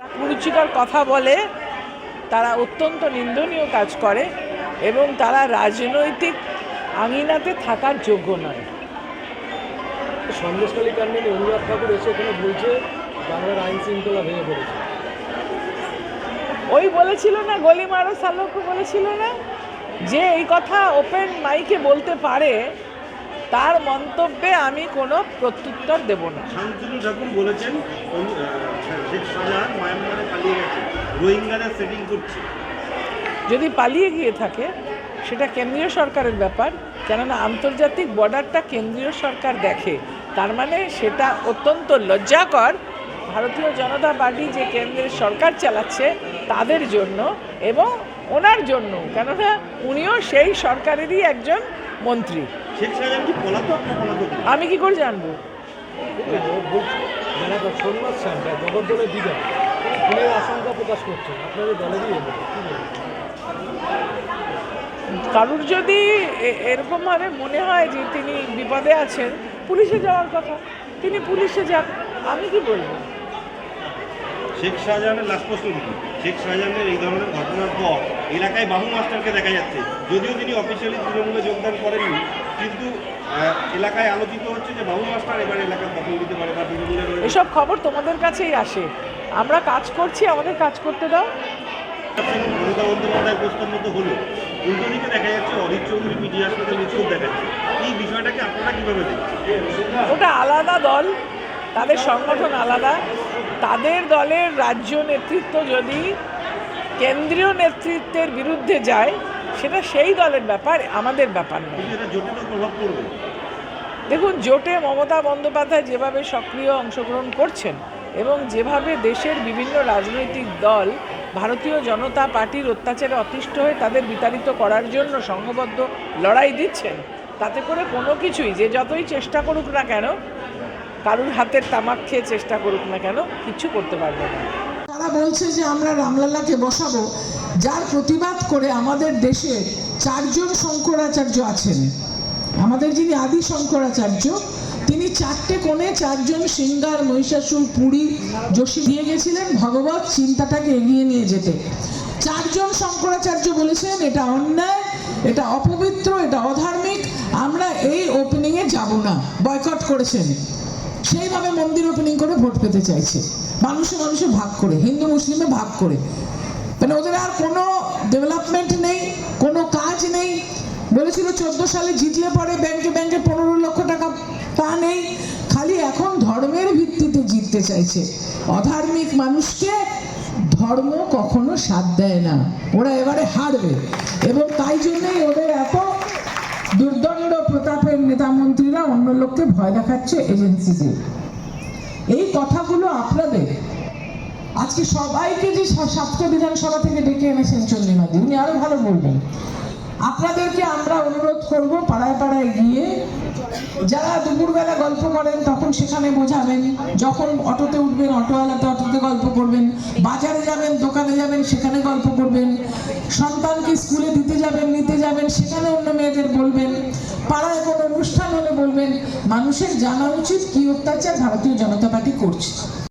কুরুচিকর কথা বলে তারা অত্যন্ত নিন্দনীয় কাজ করে এবং তারা রাজনৈতিক আঙিনাতে থাকার যোগ্য নয়। সন্দেশখালী কাণ্ডে অনুরাগ ঠাকুর এসে এখানে বলছে বাংলার আইন শৃঙ্খলা ভেঙে পড়েছে। ওই বলেছিল না গলি মারো সালোকও বলেছিল না? যে এই কথা ওপেন মাইকে বলতে পারে তার মন্তব্যে আমি কোনো প্রত্যুত্তর দেব না। ঠাকুর বলেছেন অনু- শেখ শাহজাহান মায়ানমারে পালিয়ে গেছে রোহিঙ্গাদের সেটিং করছে। যদি পালিয়ে গিয়ে থাকে সেটা কেন্দ্রীয় সরকারের ব্যাপার কেননা আন্তর্জাতিক বর্ডারটা কেন্দ্রীয় সরকার দেখে। তার মানে সেটা অত্যন্ত লজ্জাকর। ভারতীয় জনতা পার্টি যে কেন্দ্রের সরকার চালাচ্ছে তাদের জন্য এবং ওনার জন্য। কেননা উনিও সেই সরকারেরই একজন মন্ত্রী। আমি কি করে জানব? মানে জগদ্দলের খুনের আশঙ্কা প্রকাশ করছেন আপনাদের কারুর যদি এরকমভাবে মনে হয় যে তিনি বিপদে আছেন পুলিশে যাওয়ার কথা তিনি পুলিশে যান আমি কি বলব? শেখ শাহজাহানের প্রশ্ন দুটো শেখ শাহজাহানের এই ধরনের ঘটনার পর এলাকায় বাহু মাস্টারকে দেখা যাচ্ছে। যদিও তিনি অফিসিয়ালি তৃণমূলে যোগদান করেননি কিন্তু এলাকায় আলোচিত হচ্ছে যে বাহু মাস্টার এবার এলাকার দখল দিতে পারে বা তৃণমূলের হয়ে এসব খবর তোমাদের কাছেই আসে। আমরা কাজ করছি আমাদের কাজ করতে দাও। মমতা বন্দ্যোপাধ্যায় প্রস্তাব মতো হলো। উল্টো দিকে দেখা যাচ্ছে অরিত চৌধুরী পিজি হাসপাতালে নিষ্ঠুর দেখাচ্ছে এই বিষয়টাকে আপনারা কীভাবে দেখছেন? ওটা আলাদা দল তাদের সংগঠন আলাদা। তাদের দলের রাজ্য নেতৃত্ব যদি কেন্দ্রীয় নেতৃত্বের বিরুদ্ধে যায় সেটা সেই দলের ব্যাপার আমাদের ব্যাপার নয়। দেখুন জোটে মমতা বন্দ্যোপাধ্যায় যেভাবে সক্রিয় অংশগ্রহণ করছেন এবং যেভাবে দেশের বিভিন্ন রাজনৈতিক দল ভারতীয় জনতা পার্টির অত্যাচারে অতিষ্ঠ হয়ে তাদের বিতাড়িত করার জন্য সংঘবদ্ধ লড়াই দিচ্ছেন তাতে করে কোনো কিছুই যে যতই চেষ্টা করুক না কেন কারুর হাতের তামাক খেয়ে চেষ্টা করুক না কেন কিচ্ছু করতে পারবে না। তারা বলছে যে আমরা রামলালাকে বসাবো, যার প্রতিবাদ করে আমাদের দেশে চারজন শঙ্করাচার্য আছেন। আমাদের যিনি আদি শঙ্করাচার্য, তিনি চারটে কোণে চারজন সিঙ্গার, মহিষাসুর, পুরী, যোশী দিয়ে গেছিলেন, ভগবত চিন্তাটাকে এগিয়ে নিয়ে যেতে। চারজন শঙ্করাচার্য বলেছেন, এটা অন্যায়, এটা অপবিত্র, এটা অধার্মিক, আমরা এই ওপেনিংয়ে যাব না বয়কট করেছেন। সেইভাবে মন্দির ওপেনিং করে ভোট পেতে চাইছে। মানুষে মানুষে ভাগ করে, হিন্দু মুসলিমে ভাগ করে। মানে ওদের আর কোনো ডেভেলপমেন্ট নেই, কোনো কাজ নেই। বলেছিল চোদ্দ সালে জিতলে পরে ব্যাংকে ব্যাংকে পনেরো লক্ষ টাকা তা নেই। খালি এখন ধর্মের ভিত্তিতে জিততে চাইছে। অধার্মিক মানুষকে ধর্ম কখনো সাথ দেয় না। ওরা এবারে হারবে। এবং তাই জন্যই ওদের এত দুর্দণ্ড প্রতাপের নেতা মন্ত্রীরা অন্য লোককে ভয় দেখাচ্ছে এজেন্সি দিয়ে এই কথাগুলো আপনাদের। আজকে সবাইকে যে সাতটা বিধানসভা থেকে ডেকে এনেছেন চন্দ্রিমাদি উনি আরও ভালো বলবেন। আপনাদেরকে আমরা অনুরোধ করব পাড়ায় পাড়ায় গিয়ে, যারা দুপুরবেলা গল্প করেন তখন সেখানে বোঝাবেন, যখন অটোতে উঠবেন অটোওয়ালাতে অটোতে গল্প করবেন, বাজারে যাবেন, দোকানে যাবেন, সেখানে গল্প করবেন, সন্তানকে স্কুলে দিতে যাবেন, নিতে যাবেন, সেখানে অন্য মেয়েদের বলবেন, পাড়ায় কোনো অনুষ্ঠান হলে বলবেন, মানুষের জানা উচিত কি অত্যাচার ভারতীয় জনতা পার্টি করছে।